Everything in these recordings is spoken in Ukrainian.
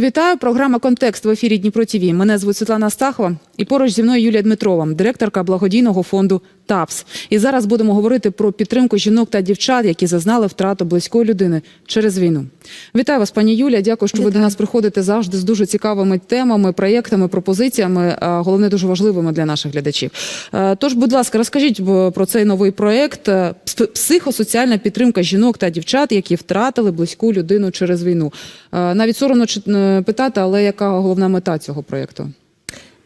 Вітаю. Програма Контекст в ефірі Дніпро ТІВІ. Мене звуть Світлана Астахова і поруч зі мною Юлія Дмитрова, директорка благодійного фонду ТАПС. І зараз будемо говорити про підтримку жінок та дівчат, які зазнали втрату близької людини через війну. Вітаю вас, пані Юлія. Дякую, що ви до нас приходите завжди з дуже цікавими темами, проєктами, пропозиціями. а Головне дуже важливими для наших глядачів. Е, Тож, будь ласка, розкажіть про цей новий проєкт е, «Пс- психосоціальна підтримка жінок та дівчат, які втратили близьку людину через війну. Е, Навіть соромно е, питати, але яка головна мета цього проєкту?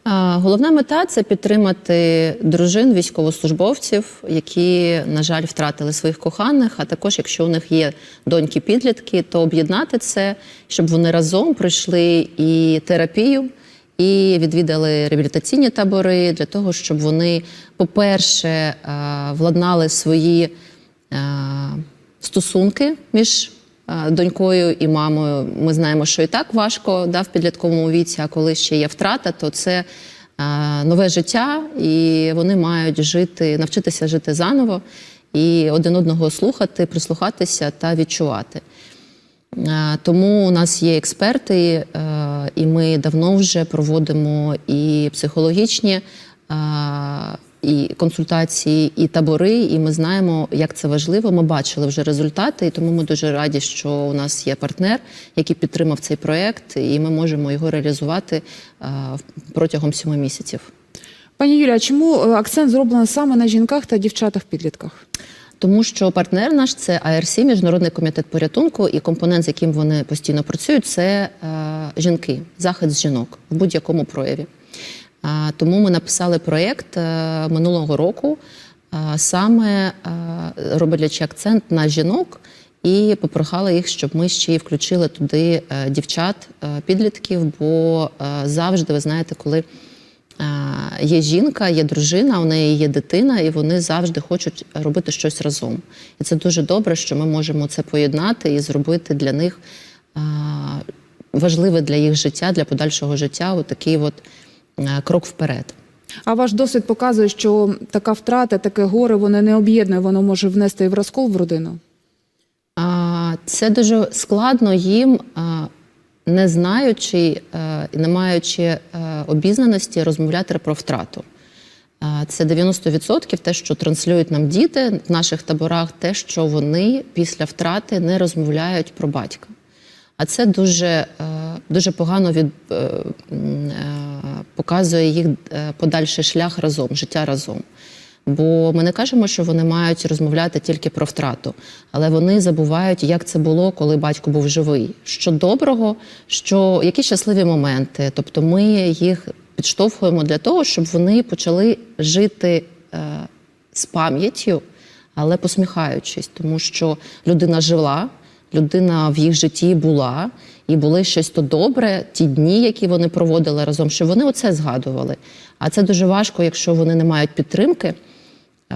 Головна мета це підтримати дружин військовослужбовців, які, на жаль, втратили своїх коханих. А також, якщо у них є доньки-підлітки, то об'єднати це, щоб вони разом пройшли і терапію, і відвідали реабілітаційні табори для того, щоб вони, по-перше, владнали свої стосунки між донькою і мамою. Ми знаємо, що і так важко да, в підлітковому віці, а коли ще є втрата, то це нове життя, і вони мають жити, навчитися жити заново і один одного слухати, прислухатися та відчувати. Е, Тому у нас є експерти, е, і ми давно вже проводимо і психологічні е, і консультації, і табори. І ми знаємо, як це важливо. Ми бачили вже результати, і тому ми дуже раді, що у нас є партнер, який підтримав цей проект, і ми можемо його реалізувати протягом сіми місяців. Пані Юлія, а чому акцент зроблено саме на жінках та дівчатах-підлітках? Тому що партнер наш це АРСі, Міжнародний комітет порятунку, і компонент, з яким вони постійно працюють, це е, жінки, захист жінок в будь-якому прояві. Тому ми написали проєкт е, минулого року, е, саме роблячи акцент на жінок, і попрохали їх, щоб ми ще й включили туди дівчат, підлітків. Бо завжди, ви знаєте, коли Є жінка, є дружина, у неї є дитина, і вони завжди хочуть робити щось разом. І це дуже добре, що ми можемо це поєднати і зробити для них е, важливе для їх життя, для подальшого життя, от такий от е, крок вперед. А ваш досвід показує, що така втрата, таке горе, воно не об'єднує, воно може внести і в розкол в родину. Це дуже складно їм, не знаючи е, і не маючи е, обізнаності, розмовляти про втрату. Це 90% те, що транслюють нам діти в наших таборах, те, що вони після втрати не розмовляють про батька. А це дуже, е, дуже погано від, е, е, показує їх е, подальший шлях разом, життя разом. Бо ми не кажемо, що вони мають розмовляти тільки про втрату, але вони забувають, як це було, коли батько був живий. Що доброго, що які щасливі моменти. Тобто ми їх підштовхуємо для того, щоб вони почали жити е, з пам'яттю, але посміхаючись, тому що людина жила, людина в їх житті була, і були щось то добре, ті дні, які вони проводили разом, щоб вони оце згадували. А це дуже важко, якщо вони не мають підтримки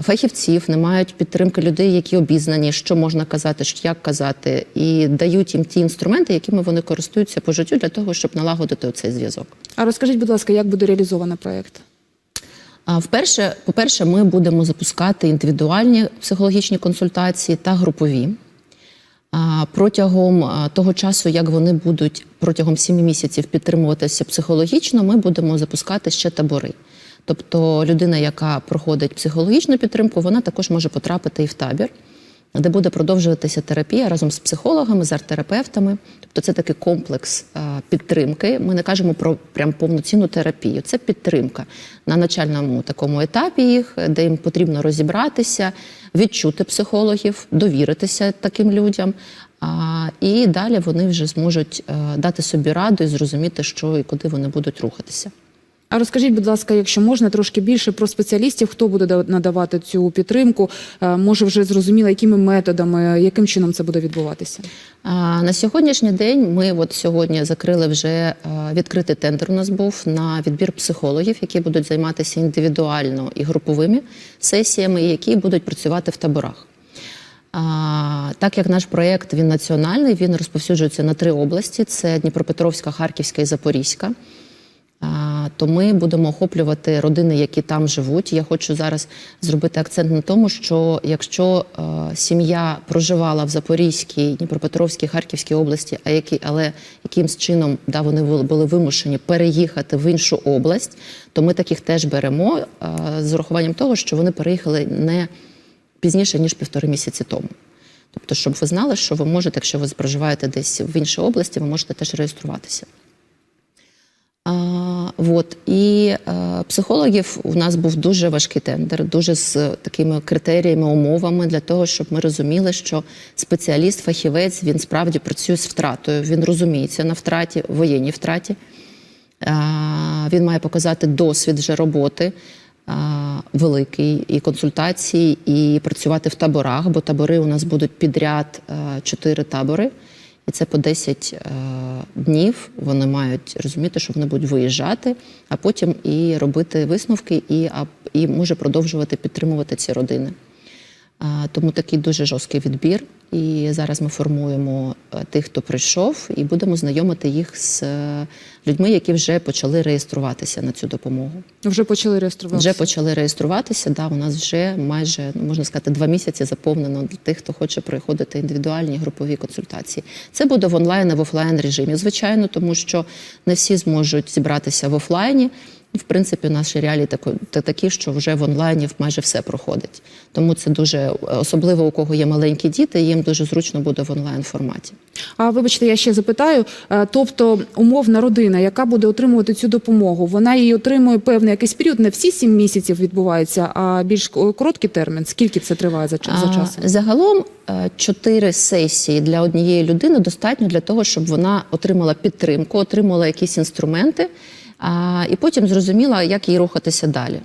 фахівців, не мають підтримки людей, які обізнані, що можна казати, що як казати, і дають їм ті інструменти, якими вони користуються по життю для того, щоб налагодити цей зв'язок. А розкажіть, будь ласка, як буде реалізовано проєкт? Вперше, по-перше, ми будемо запускати індивідуальні психологічні консультації та групові. Протягом того часу, як вони будуть протягом 7 місяців підтримуватися психологічно, ми будемо запускати ще табори. Тобто людина, яка проходить психологічну підтримку, вона також може потрапити і в табір, де буде продовжуватися терапія разом з психологами, з арт-терапевтами. Тобто це такий комплекс підтримки. Ми не кажемо про прям повноцінну терапію. Це підтримка на начальному такому етапі їх, де їм потрібно розібратися, відчути психологів, довіритися таким людям. А, і далі вони вже зможуть е, дати собі раду і зрозуміти, що і куди вони будуть рухатися. А розкажіть, будь ласка, якщо можна, трошки більше про спеціалістів, хто буде надавати цю підтримку? Е, Може, вже зрозуміло, якими методами, яким чином це буде відбуватися? На сьогоднішній день ми от сьогодні закрили вже е, відкритий тендер. У нас був на відбір психологів, які будуть займатися індивідуально і груповими сесіями, які будуть працювати в таборах. А, так як наш проєкт він національний, він розповсюджується на три області: це Дніпропетровська, Харківська і Запорізька. То ми будемо охоплювати родини, які там живуть. Я хочу зараз зробити акцент на тому, що якщо е, сім'я проживала в Запорізькій, Дніпропетровській, Харківській області, а які, але якимсь чином да, вони були, були вимушені переїхати в іншу область, то ми таких теж беремо е, з урахуванням того, що вони переїхали не пізніше ніж півтори місяці тому. Тобто, щоб ви знали, що ви можете, якщо ви проживаєте десь в іншій області, ви можете теж реєструватися. А, вот. І е, психологів у нас був дуже важкий тендер, дуже з такими критеріями, умовами для того, щоб ми розуміли, що спеціаліст, фахівець він справді працює з втратою. Він розуміється на втраті, воєнній втраті. А, він має показати досвід вже роботи. а, Великий і консультації, і працювати в таборах, бо табори у нас будуть підряд е, чотири табори, і це по 10 е, днів. Вони мають розуміти, що вони будуть виїжджати, а потім і робити висновки, і, і може продовжувати підтримувати ці родини. Е, Тому такий дуже жорсткий відбір. І зараз ми формуємо е, тих, хто прийшов, і будемо знайомити їх з е, людьми, які вже почали реєструватися на цю допомогу. Вже почали реєструватися? Вже почали реєструватися. Да, у нас вже майже ну, можна сказати два місяці заповнено для тих, хто хоче приходити індивідуальні групові консультації. Це буде в онлайн і в офлайн режимі, звичайно, тому що не всі зможуть зібратися в офлайні. В принципі, наші реалії такі, що вже в онлайні майже все проходить. Тому це дуже особливо у кого є маленькі діти, їм дуже зручно буде в онлайн форматі. А вибачте, я ще запитаю. Е, Тобто, умовна родина, яка буде отримувати цю допомогу, вона її отримує певний якийсь період, не всі сім місяців відбувається, а більш короткий термін. Скільки це триває за, за часом? Загалом е, чотири сесії для однієї людини достатньо для того, щоб вона отримала підтримку, отримала якісь інструменти, а, і потім зрозуміла, як їй рухатися далі.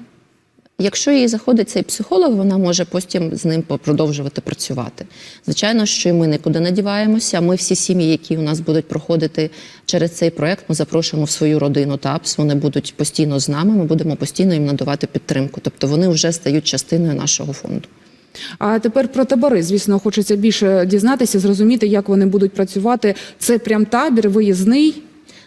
Якщо їй заходить цей психолог, вона може потім з ним продовжувати працювати. Звичайно, що і ми нікуди не діваємося. Ми всі сім'ї, які у нас будуть проходити через цей проект, ми запрошуємо в свою родину ТАПС. Вони будуть постійно з нами. Ми будемо постійно їм надавати підтримку. Тобто вони вже стають частиною нашого фонду. А тепер про табори. Звісно, хочеться більше дізнатися, зрозуміти, як вони будуть працювати. Це прям табір, виїзний.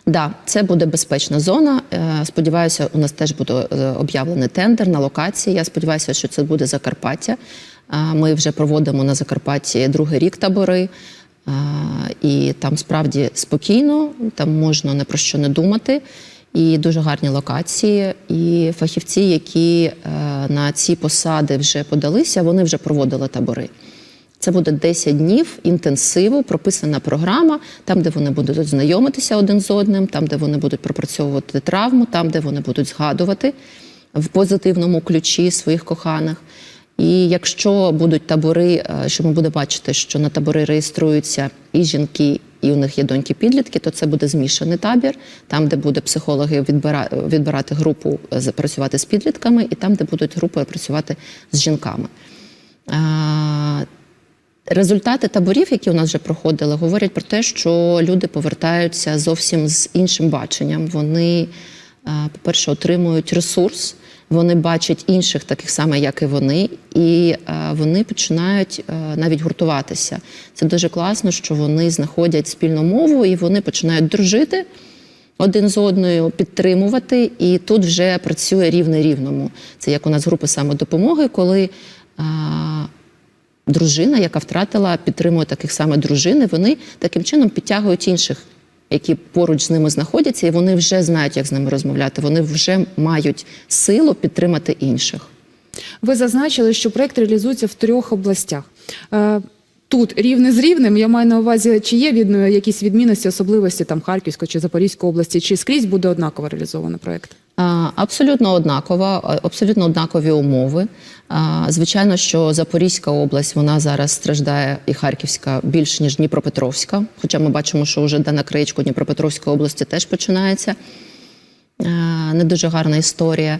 Да, це буде безпечна зона. Е, Сподіваюся, у нас теж буде е, об'явлений тендер на локації. Я сподіваюся, що це буде Закарпаття. Е, Ми вже проводимо на Закарпатті другий рік табори. І там справді спокійно, там можна не про що не думати. І дуже гарні локації. І фахівці, які на ці посади вже подалися, вони вже проводили табори. Це буде 10 днів інтенсиву, прописана програма, там, де вони будуть знайомитися один з одним, там, де вони будуть пропрацьовувати травму, там, де вони будуть згадувати в позитивному ключі своїх коханих. І якщо будуть табори, е, що ми будемо бачити, що на табори реєструються і жінки, і у них є доньки-підлітки, то це буде змішаний табір, там, де буде психологи відбира- відбирати групу е, працювати з підлітками, і там, де будуть групи працювати з жінками. Результати таборів, які у нас вже проходили, говорять про те, що люди повертаються зовсім з іншим баченням. Вони, е, по-перше, отримують ресурс, вони бачать інших таких само, як і вони, і е, вони починають е, навіть гуртуватися. Це дуже класно, що вони знаходять спільну мову і вони починають дружити один з одною, підтримувати. І тут вже працює рівне рівному. Це як у нас групи самодопомоги, коли. Е, дружина, яка втратила, підтримує таких саме дружини, вони таким чином підтягують інших, які поруч з ними знаходяться, і вони вже знають, як з ними розмовляти. Вони вже мають силу підтримати інших. Ви зазначили, що проект реалізується в трьох областях. Е, Тут рівне з рівнем, я маю на увазі, чи є від, якісь відмінності, особливості там Харківської чи Запорізької області, чи скрізь буде однаково реалізований проект? Абсолютно однакова, абсолютно однакові умови. Звичайно, що Запорізька область вона зараз страждає і Харківська більш ніж Дніпропетровська. Хоча ми бачимо, що вже на краєчку Дніпропетровської області теж починається не дуже гарна історія.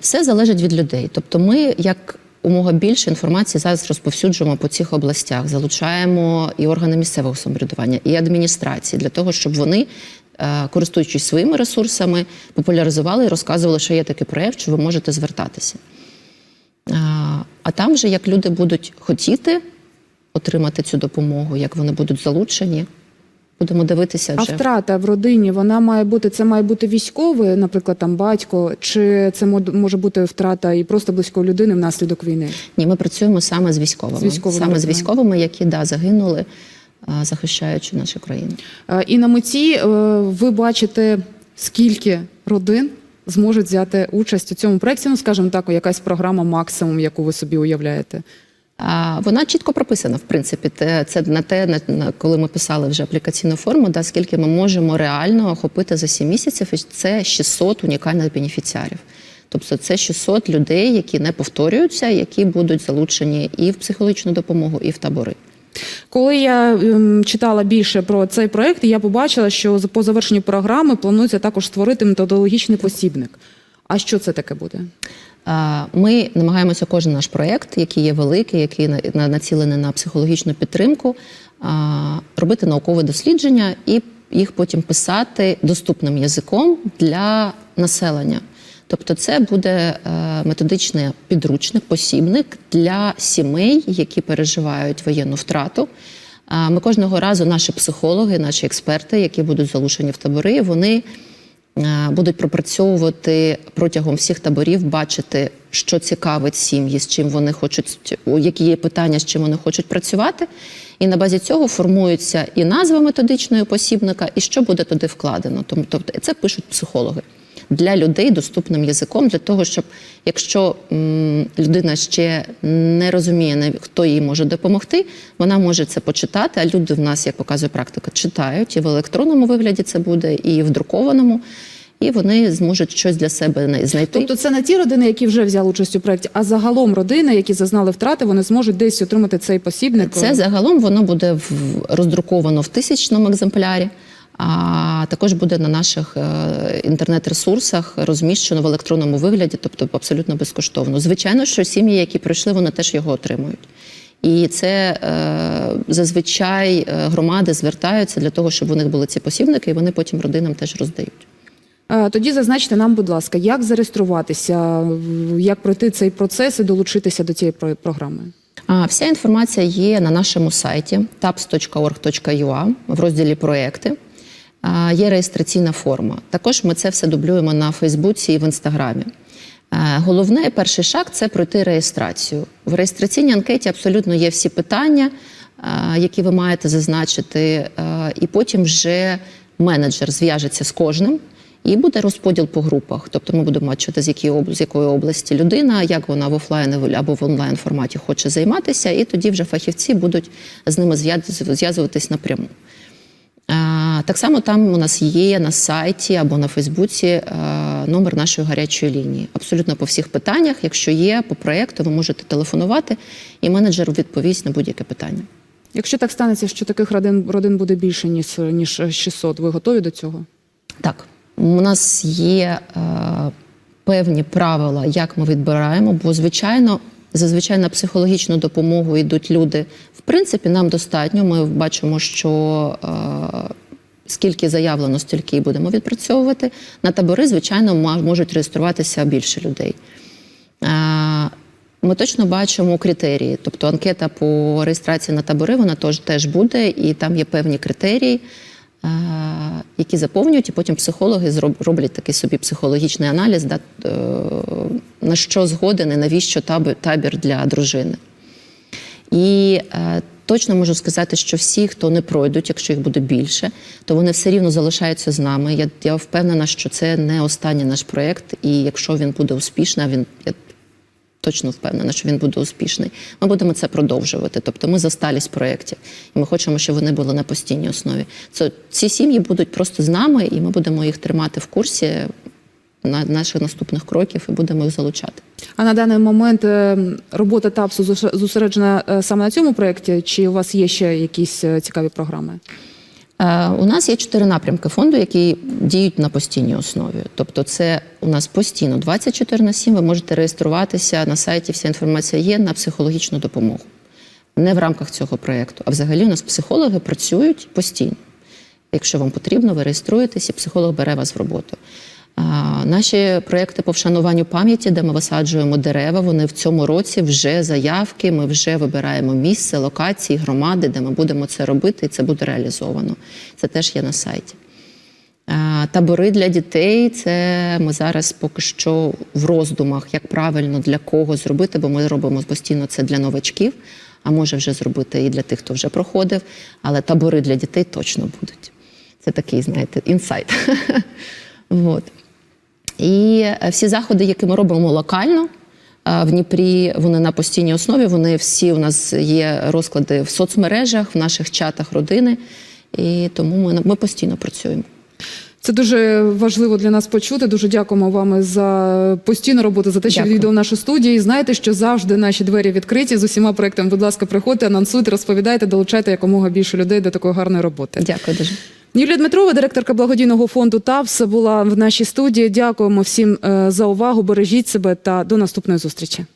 Все залежить від людей. Тобто, ми як умога більше інформації зараз розповсюджуємо по цих областях, залучаємо і органи місцевого самоврядування, і адміністрації для того, щоб вони, е, користуючись своїми ресурсами, популяризували і розказували, що є такий проєкт, що ви можете звертатися. А, А там вже як люди будуть хотіти отримати цю допомогу, як вони будуть залучені, Будемо дивитися А втрата в родині вона має бути це має бути військовий, наприклад, там батько, чи це може бути втрата і просто близької людини внаслідок війни? Ні, ми працюємо саме з військовими. З військовими саме з військовими, які да, загинули, захищаючи нашу країну. Е, І на меті е, ви бачите, скільки родин зможуть взяти участь у цьому проєкті, ну скажімо так, якась програма максимум, яку ви собі уявляєте. Вона чітко прописана, в принципі. Це на те, коли ми писали вже аплікаційну форму, да, скільки ми можемо реально охопити за 7 місяців, і це 600 унікальних бенефіціарів. Тобто це 600 людей, які не повторюються, які будуть залучені і в психологічну допомогу, і в табори. Коли я ем, читала більше про цей проєкт, я побачила, що по завершенню програми планується також створити методологічний посібник. А що це таке буде? А, Ми намагаємося кожен наш проєкт, який є великий, який на- на- націлений на психологічну підтримку, робити наукове дослідження і їх потім писати доступним язиком для населення. Тобто, це буде е, методичний підручник, посібник для сімей, які переживають воєнну втрату. Ми кожного разу, наші психологи, наші експерти, які будуть залучені в табори, вони е, будуть пропрацьовувати протягом всіх таборів, бачити, що цікавить сім'ї, з чим вони хочуть, які є питання, з чим вони хочуть працювати. І на базі цього формується і назва методичної посібника, і що буде туди вкладено. Тобто це пишуть психологи для людей доступним язиком, для того, щоб якщо людина ще не розуміє, хто їй може допомогти, вона може це почитати. А люди в нас, як показує практика, читають і в електронному вигляді це буде, і в друкованому, і вони зможуть щось для себе знайти. Тобто це не ті родини, які вже взяли участь у проєкті, а загалом родини, які зазнали втрати, вони зможуть десь отримати цей посібник. Це загалом воно буде роздруковано в тисячному екземплярі. А також буде на наших е, інтернет-ресурсах розміщено в електронному вигляді, тобто абсолютно безкоштовно. Звичайно, що сім'ї, які прийшли, вони теж його отримують. І це е, зазвичай е, громади звертаються для того, щоб у них були ці посібники, і вони потім родинам теж роздають. Тоді зазначте нам, будь ласка, як зареєструватися, як пройти цей процес і долучитися до цієї про- програми. А вся інформація є на нашому сайті taps.org.ua в розділі проекти. Є реєстраційна форма. Також ми це все дублюємо на Фейсбуці і в Інстаграмі. Головне, перший шаг це пройти реєстрацію. В реєстраційній анкеті абсолютно є всі питання, які ви маєте зазначити, і потім вже менеджер зв'яжеться з кожним. І буде розподіл по групах. Тобто ми будемо бачити, з якої з якої області людина, як вона в офлайн або в онлайн форматі хоче займатися, і тоді вже фахівці будуть з ними зв'яз- зв'язуватись напряму. Так само там у нас є на сайті або на Фейсбуці е, номер нашої гарячої лінії. Абсолютно по всіх питаннях, якщо є по проєкту, ви можете телефонувати, і менеджер відповість на будь-яке питання. Якщо так станеться, що таких родин, родин буде більше, ніж, ніж 600, ви готові до цього? Так, у нас є е, певні правила, як ми відбираємо, бо звичайно. Зазвичай на психологічну допомогу йдуть люди. В принципі, нам достатньо. Ми бачимо, що е, скільки заявлено, стільки і будемо відпрацьовувати. На табори, звичайно, можуть реєструватися більше людей. Ми точно бачимо критерії. Тобто анкета по реєстрації на табори вона теж, буде, і там є певні критерії, які заповнюють, і потім психологи роблять такий собі психологічний аналіз, да, е, на що згоден і навіщо табір, табір для дружини. І е, точно можу сказати, що всі, хто не пройдуть, якщо їх буде більше, то вони все рівно залишаються з нами. Я, я впевнена, що це не останній наш проєкт, і якщо він буде успішний, а він я точно впевнена, що він буде успішний. Ми будемо це продовжувати. Тобто ми застались в проєкті, і ми хочемо, щоб вони були на постійній основі. Це ці сім'ї будуть просто з нами, і ми будемо їх тримати в курсі на наших наступних кроків і будемо їх залучати. А на даний момент е, робота ТАПСу зосереджена е, саме на цьому проєкті, чи у вас є ще якісь е, цікаві програми? У нас є чотири напрямки фонду, які діють на постійній основі. Тобто, це у нас постійно 24 на 7, Ви можете реєструватися на сайті. Вся інформація є на психологічну допомогу. Не в рамках цього проєкту, а взагалі у нас психологи працюють постійно. Якщо вам потрібно, ви реєструєтесь, і психолог бере вас в роботу. Наші проекти по вшануванню пам'яті, де ми висаджуємо дерева, вони в цьому році вже заявки. Ми вже вибираємо місце, локації, громади, де ми будемо це робити, і це буде реалізовано. Це теж є на сайті. Табори для дітей це ми зараз поки що в роздумах, як правильно для кого зробити, бо ми робимо постійно це для новачків, а може вже зробити і для тих, хто вже проходив. Але табори для дітей точно будуть. Це такий, знаєте, інсайт. Вот. І е, всі заходи, які ми робимо локально. е, В Дніпрі вони на постійній основі. Вони всі у нас є розклади в соцмережах, в наших чатах родини, і тому ми, ми постійно працюємо. Це дуже важливо для нас почути. Дуже дякуємо вам за постійну роботу, за те, що Дякую. відвідали нашу студію. І знаєте, що завжди наші двері відкриті з усіма проектами. Будь ласка, приходьте, анонсуйте, розповідайте, долучайте якомога більше людей до такої гарної роботи. Дякую дуже. Юлія Дмитрова, директорка благодійного фонду ТАВС, була в нашій студії. Дякуємо всім е, за увагу. Бережіть себе та до наступної зустрічі.